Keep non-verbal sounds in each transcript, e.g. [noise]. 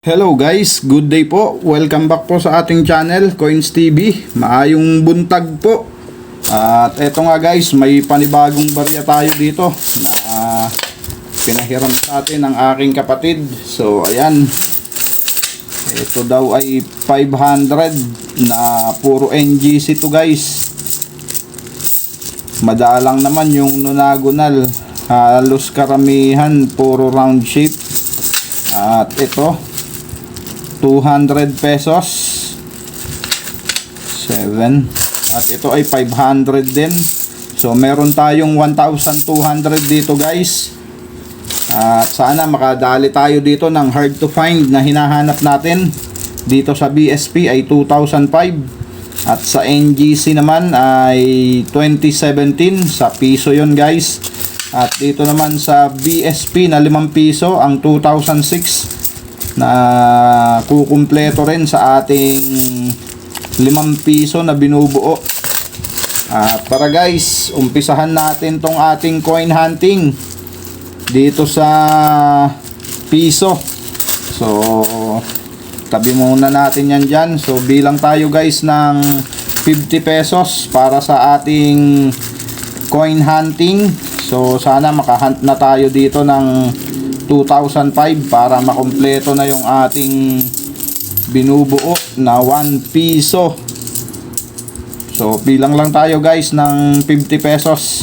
Hello guys, good day po. Welcome back po sa ating channel, Coins TV. Maayong buntag po. At eto nga guys, may panibagong barya tayo dito na pinahiram sa atin ng aking kapatid. So ayan, ito daw ay 500 na puro NGC to guys. Madalang naman yung nonagonal. Halos karamihan puro round shape. At ito, 200 pesos. 7 at ito ay 500 din. So meron tayong 1,200 dito guys. At sana makadali tayo dito ng hard to find na hinahanap natin. Dito sa BSP ay 2,005 at sa NGC naman ay 2017 sa piso yon guys. At dito naman sa BSP na 5 piso ang 2006 na kukumpleto rin sa ating 5 piso na binubuo. At para guys, umpisahan natin tong ating coin hunting dito sa piso. So, tabi muna natin yan dyan. So, bilang tayo guys ng 50 pesos para sa ating coin hunting. So, sana makahunt na tayo dito ng 2005 para makompleto na yung ating binubuo na 1 piso. So, bilang lang tayo guys ng 50 pesos.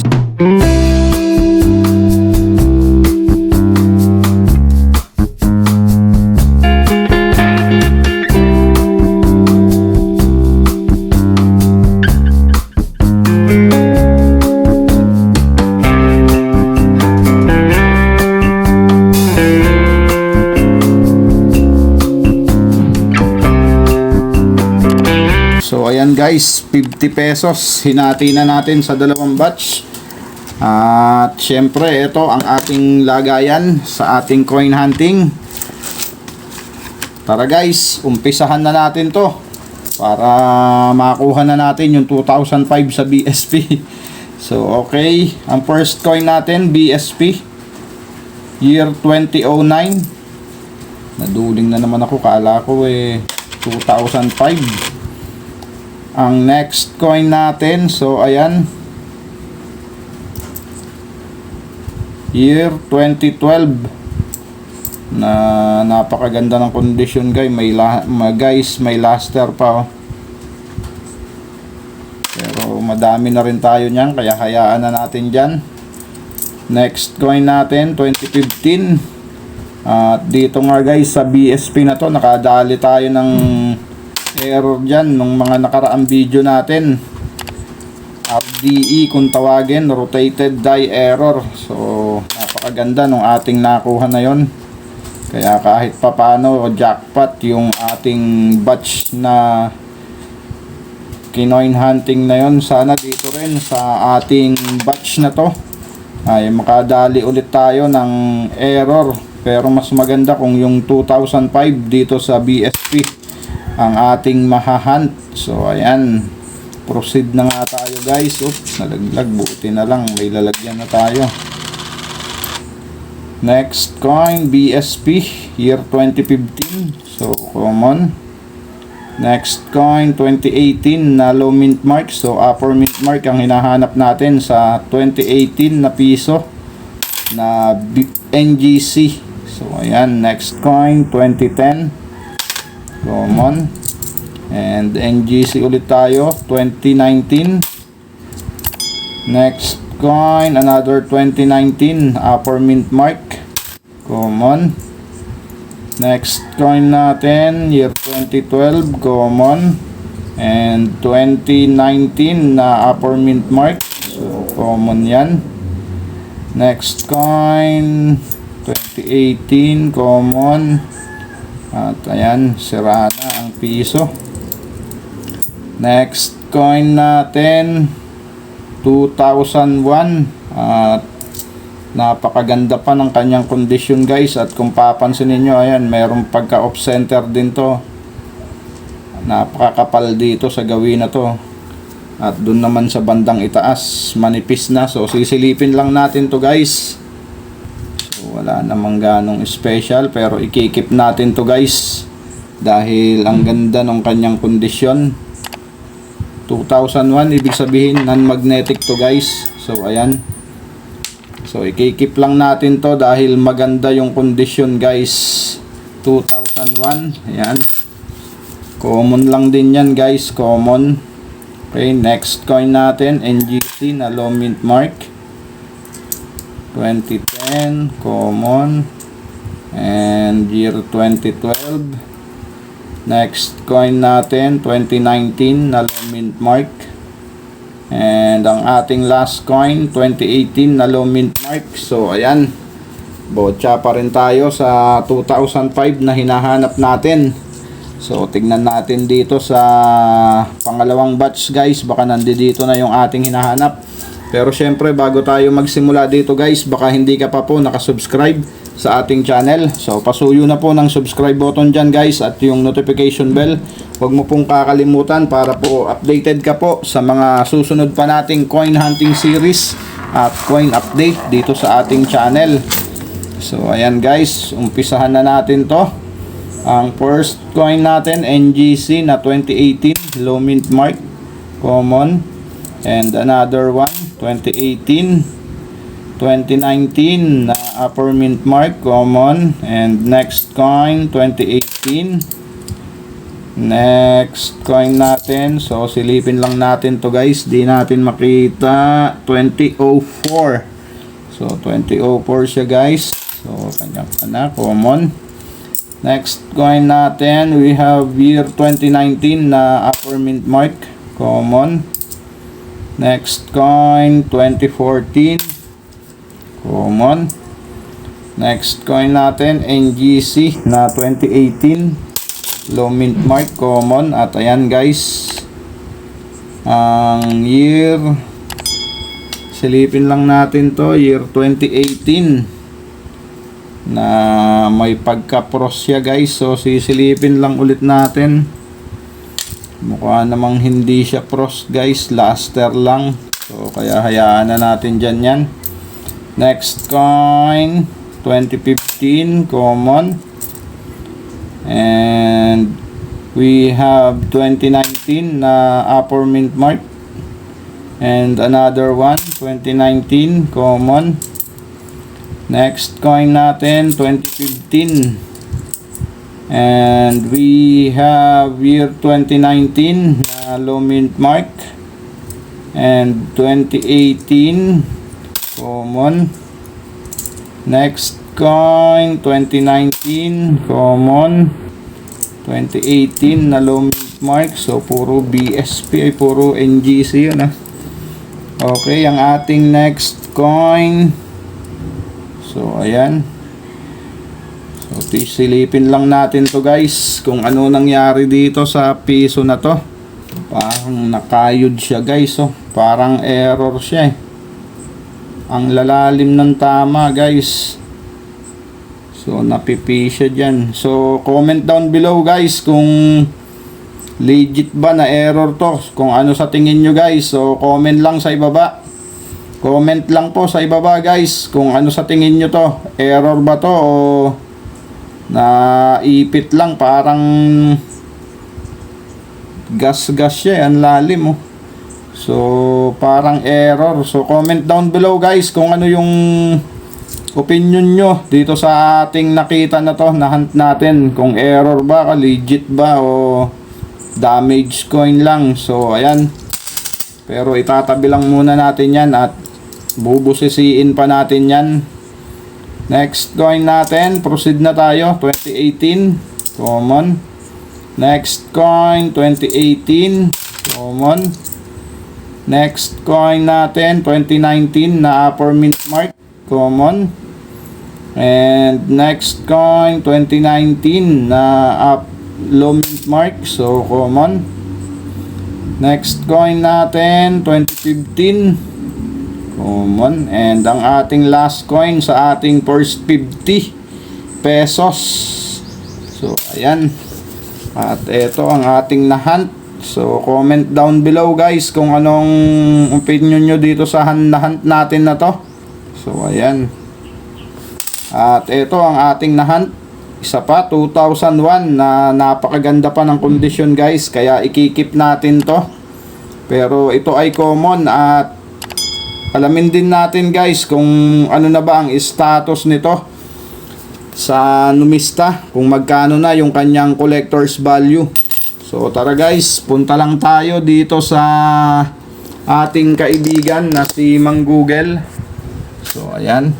Guys, 50 pesos. Hinati na natin sa dalawang batch. At syempre, ito ang ating lagayan sa ating coin hunting. Tara guys, umpisahan na natin to para makuha na natin yung 2005 sa BSP. [laughs] So okay, ang first coin natin BSP year 2009. Naduling na naman ako, kala ko eh 2005 ang next coin natin so ayan. Year 2012 na napakaganda ng condition guys may la, guys may luster pa oh. pero madami na rin tayo niyan kaya hayaan na natin dyan. Next coin natin 2015 at dito nga guys sa BSP na to nakadali tayo ng error dyan nung mga nakaraang video natin. RDE kung tawagin rotated die error. So napakaganda nung ating nakuha na yon kaya kahit papano jackpot yung ating batch na kinoin hunting na yon sana dito rin sa ating batch na to ay makadali ulit tayo ng error. Pero mas maganda kung yung 2005 dito sa BSP ang ating mahahunt. So, ayan. Proceed na nga tayo guys. Oops, nalaglag. Buti na lang. May lalagyan na tayo. Next coin, BSP. Year 2015. So, common. Next coin, 2018 na low mint mark. So, upper mint mark ang hinahanap natin sa 2018 na piso na NGC. So, ayan. Next coin, 2010 common and NGC ulit tayo 2019 next coin another 2019 upper mint mark common. Next coin natin year 2012 common. And 2019 na upper mint mark so common yan. Next coin 2018 common at ayan, sira na ang piso. Next coin natin, 2001. At napakaganda pa ng kanyang kondisyon guys. At kung papansin niyo ayan, mayroong pagka off center din to. Napakakapal dito sa gawin na to. At dun naman sa bandang itaas, manipis na. So sisilipin lang natin to guys. Wala namang ganong special pero ikikip natin to guys. Dahil ang ganda ng kanyang kondisyon. 2001 ibig sabihin non-magnetic to guys. So ayan. So ikikip lang natin to dahil maganda yung kondisyon guys. 2001. Ayan. Common lang din yan guys. Common. Okay, next coin natin, NGC na low mint mark. 2010, common. And year 2012. Next coin natin, 2019 na low mint mark. And ang ating last coin, 2018 na low mint mark. So, ayan. Botcha pa rin tayo sa 2005 na hinahanap natin. So, tignan natin dito sa pangalawang batch guys. Baka nandito na yung ating hinahanap. Pero syempre, bago tayo magsimula dito guys, baka hindi ka pa po nakasubscribe sa ating channel. So, pasuyo na po ng subscribe button dyan guys at yung notification bell. Huwag mo pong kakalimutan para po updated ka po sa mga susunod pa nating coin hunting series at coin update dito sa ating channel. So, ayan guys, umpisahan na natin to. Ang first coin natin, NGC na 2018, low mint mark, common. And another one, 2018, 2019 na upper mint mark, common. And next coin, 2018. Next coin natin, so silipin lang natin to guys, di natin makita, 2004. So 2004 siya guys. So kanya-kanya, common. Next coin natin, we have year 2019 na upper mint mark, common. Next coin, 2014, common. Next coin natin, NGC na 2018, low mint mark, common. At ayan guys, ang year, silipin lang natin to, year 2018 na may pagka-pros guys. So sisilipin lang ulit natin mukha namang hindi siya pros guys. Laster lang. So kaya hayaan na natin dyan yan. Next coin. 2015 common. And we have 2019 na upper mint mark. And another one 2019 common. Next coin natin, 2015. And we have year 2019 na low mint mark. And 2018, common. Next coin, 2019, common. 2018 na low mint mark. So, puro BSP ay puro NGC yun ah. Okay, ang ating next coin, So, ayan. Silipin lang natin to guys. Kung ano nangyari dito sa piso na to. Parang nakayod siya guys. Oh. Parang error siya eh. Ang lalalim ng tama guys. So, napipi siya dyan. So, comment down below guys kung legit ba na error to. Kung ano sa tingin nyo guys. So, comment lang sa ibaba. Comment lang po sa ibaba guys kung ano sa tingin nyo to. Error ba to o naipit lang parang gas-gas siya. eh, Ang lalim oh. So parang error. So comment down below guys kung ano yung opinion nyo dito sa ating nakita na to na hunt natin. Kung error ba, legit ba o damage coin lang. So ayan. Pero itatabi lang muna natin yan at bubusisiin pa natin yan. Next coin natin, proceed na tayo, 2018, common. Next coin, 2018, common. Next coin natin, 2019 na upper mint mark, common. And next coin, 2019 na up low mint mark, so common. Next coin natin, 2015, Common. And ang ating last coin sa ating first 50 pesos. So, ayan. At ito ang ating nahunt. So, comment down below guys kung anong opinion nyo dito sa nahunt natin na to. So, ayan. At ito ang ating nahunt. Isa pa, 2001 na napakaganda pa ng kondisyon guys. Kaya ikikip natin to. Pero ito ay common at alamin din natin guys kung ano na ba ang status nito sa numista. Kung magkano na yung kanyang collector's value. So tara guys, punta lang tayo dito sa ating kaibigan na si Mang Google. So ayan.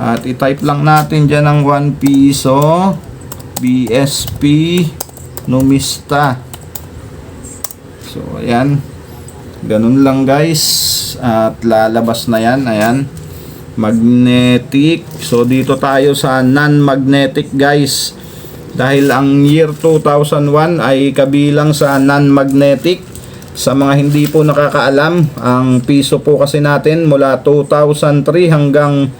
At i-type lang natin dyan ng 1 piso BSP Numista. So ayan. Ganun lang guys. At lalabas na yan. Ayan. Magnetic. So dito tayo sa non-magnetic guys. Dahil ang year 2001 ay kabilang sa non-magnetic. Sa mga hindi po nakakaalam, ang piso po kasi natin mula 2003 hanggang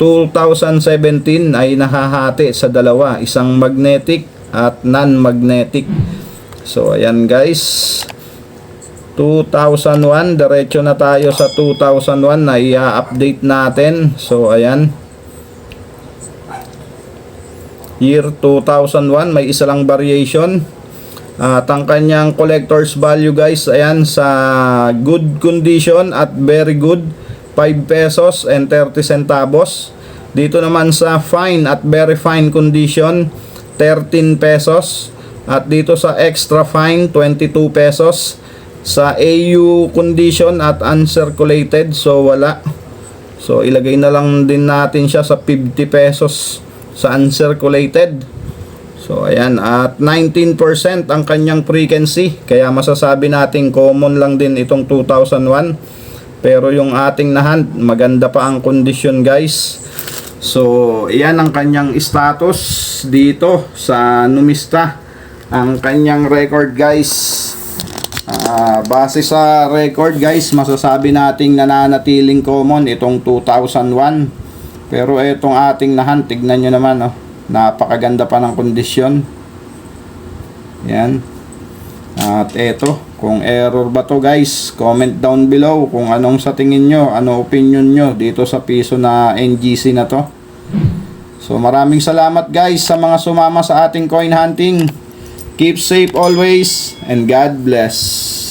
2017 ay nahahati sa dalawa, isang magnetic at non-magnetic. So ayan guys. 2001, diretso na tayo sa 2001 na i-update natin. So ayan. Year 2001, may isa lang variation. At ang kanyang collector's value guys, ayan sa good condition at very good 5 pesos and 30 centavos. Dito naman sa fine at very fine condition 13 pesos. At dito sa extra fine 22 pesos. Sa AU condition at uncirculated so wala. So ilagay na lang din natin siya sa 50 pesos sa uncirculated. So ayan at 19% ang kanyang frequency kaya masasabi natin common lang din itong 2001. Pero yung ating nahan, maganda pa ang kondisyon guys. So, iyan ang kanyang status dito sa Numista. Ang kanyang record guys. Ah, base sa record guys, masasabi nating nananatiling common itong 2001. Pero itong ating nahan, tignan nyo naman oh. Napakaganda pa ng kondisyon. Yan. At eto, kung error ba to guys, comment down below kung anong sa tingin nyo, ano opinion nyo dito sa piso na NGC na to. So maraming salamat guys sa mga sumama sa ating coin hunting. Keep safe always and God bless.